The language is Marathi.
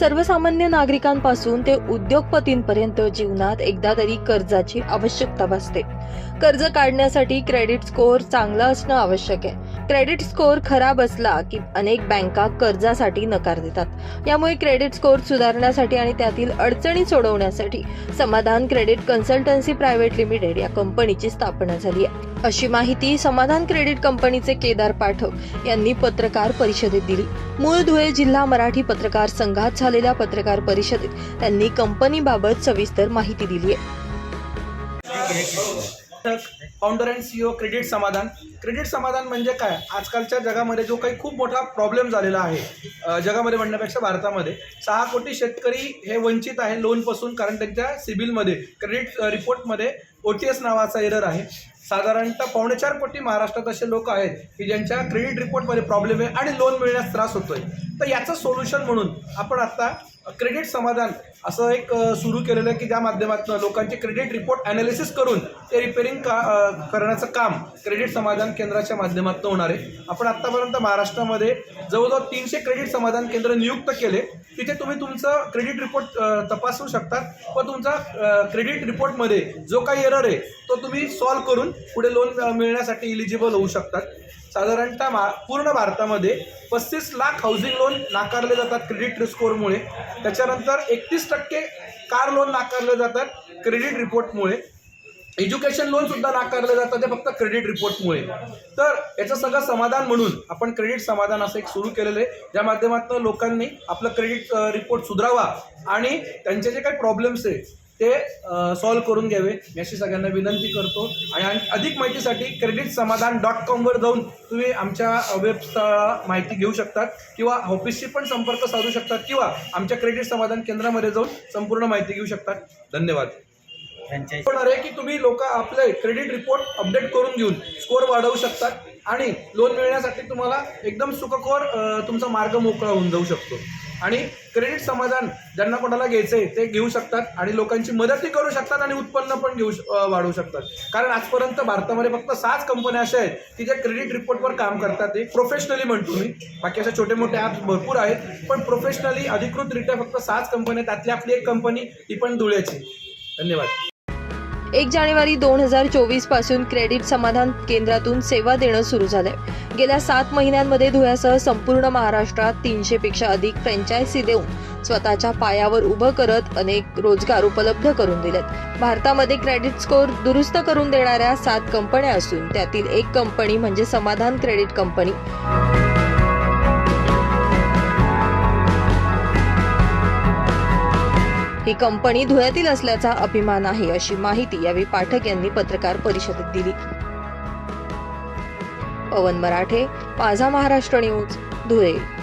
सर्वसामान्य नागरिकांपासून ते उद्योगपतींपर्यंत जीवनात एकदा तरी कर्जाची आवश्यकता भासते. कर्ज काढण्यासाठी क्रेडिट स्कोअर चांगला असणं आवश्यक आहे. क्रेडिट स्कोअर खराब असला की अनेक बँका कर्जासाठी नकार देतात. यामुळे क्रेडिट स्कोअर सुधारण्यासाठी आणि त्यातील अडचणी सोडवण्यासाठी समाधान क्रेडिट कन्सल्टन्सी प्रायव्हेट लिमिटेड या कंपनीची स्थापना झाली आहे. अशी माहिती समाधान क्रेडिट कंपनीचे केदार पाठक यांनी पत्रकार परिषदेत दिली. मूळ धुळे जिल्हा मराठी पत्रकार संघात झालेल्या पत्रकार परिषदेत त्यांनी कंपनीबाबत सविस्तर माहिती दिली आहे. Founder and CEO credit Samadhan. Credit Samadhan म्हणजे काय? आजकालच्या जगामध्ये जो काही खूप मोठा प्रॉब्लेम झालेला आहे जगामध्ये म्हणण्यापेक्षा भारतामध्ये सहा कोटी शेतकरी हे वंचित आहे लोनपासून कारण त्यांच्या सिबिलमध्ये क्रेडिट रिपोर्टमध्ये ओ टी एस नावाचा एरर आहे. साधारणतः पावणेचार कोटी महाराष्ट्रात असे लोक आहेत की ज्यांच्या क्रेडिट रिपोर्टमध्ये प्रॉब्लेम आहे आणि लोन मिळण्यास त्रास होतोय. तर याचं सोल्युशन म्हणून आपण आता क्रेडिट समाधान असं एक सुरू केलेलं आहे की ज्या माध्यमातून लोकांचे क्रेडिट रिपोर्ट ॲनालिसिस करून ते रिपेरिंग का करण्याचं काम क्रेडिट समाधान केंद्राच्या माध्यमातून होणार आहे. आपण आत्तापर्यंत महाराष्ट्रामध्ये जवळजवळ तीनशे क्रेडिट समाधान केंद्र नियुक्त केले. तिथे तुम्ही तुमचं क्रेडिट रिपोर्ट तपासू शकता व तुमचा क्रेडिट रिपोर्टमध्ये जो काही एरर आहे तो तुम्ही सॉल्व्ह करून पुढे लोन मिळण्यासाठी इलिजिबल होऊ शकतात. साधारणतः मा पूर्ण भारतामध्ये पस्तीस लाख हाऊसिंग लोन नाकारले जातात क्रेडिट स्कोअरमुळे त्याच्यानंतर एकतीस टक्के कार लोन नाकारले जातात क्रेडिट रिपोर्टमुळे एज्युकेशन लोन सुद्धा नाकारलं जातं ते फक्त क्रेडिट रिपोर्टमुळे तर याचं सगळं समाधान म्हणून आपण क्रेडिट समाधान असं एक सुरू केलेलं आहे. ज्या माध्यमातून लोकांनी आपलं क्रेडिट रिपोर्ट सुधारावा आणि त्यांचे जे काही प्रॉब्लेम्स आहे ते सॉल्व्ह करून घ्यावे. मी अशी सगळ्यांना विनंती करतो. आणि आणि अधिक माहितीसाठी क्रेडिट समाधान डॉट कॉमवर जाऊन तुम्ही आमच्या वेबस्थळा माहिती घेऊ शकतात किंवा ऑफिसशी पण संपर्क साधू शकतात किंवा आमच्या क्रेडिट समाधान केंद्रामध्ये जाऊन संपूर्ण माहिती घेऊ शकतात. धन्यवाद. फ्रँचायझी होणार आहे की तुम्ही लोक आपले क्रेडिट रिपोर्ट अपडेट करून घेऊन स्कोअर वाढवू शकतात आणि लोन मिळण्यासाठी तुम्हाला एकदम सुखकोर तुमचा मार्ग मोकळा होऊन जाऊ शकतो. आणि क्रेडिट समाधान ज्यांना कोणाला घ्यायचं आहे ते घेऊ शकतात आणि लोकांची मदतही करू शकतात आणि उत्पन्न पण घेऊ वाढवू शकतात. कारण आजपर्यंत भारतामध्ये फक्त सहाच कंपन्या अशा आहेत की ज्या क्रेडिट रिपोर्टवर काम करतात. ते प्रोफेशनली म्हणतो मी. बाकी असे छोटे मोठे ॲप्स भरपूर आहेत पण प्रोफेशनली अधिकृतरित्या फक्त सहाच कंपन्या त्यातली आपली एक कंपनी ती पण धुळ्याची. धन्यवाद. एक जानेवारी दोन हजार चोवीसपासून क्रेडिट समाधान केंद्रातून सेवा देणं सुरू झालंय. गेल्या सात महिन्यांमध्ये धुळ्यासह संपूर्ण महाराष्ट्रात तीनशे पेक्षा अधिक फ्रँचायसी देऊन स्वतःच्या पायावर उभं करत अनेक रोजगार उपलब्ध करून दिलेत. भारतामध्ये क्रेडिट स्कोअर दुरुस्त करून देणाऱ्या सात कंपन्या असून त्यातील एक कंपनी म्हणजे समाधान क्रेडिट कंपनी ही कंपनी धुळ्यातील असल्याचा अभिमान आहे अशी माहिती यावेळी पाठक यांनी पत्रकार परिषदेत दिली. पवन मराठे माझा महाराष्ट्र न्यूज धुळे.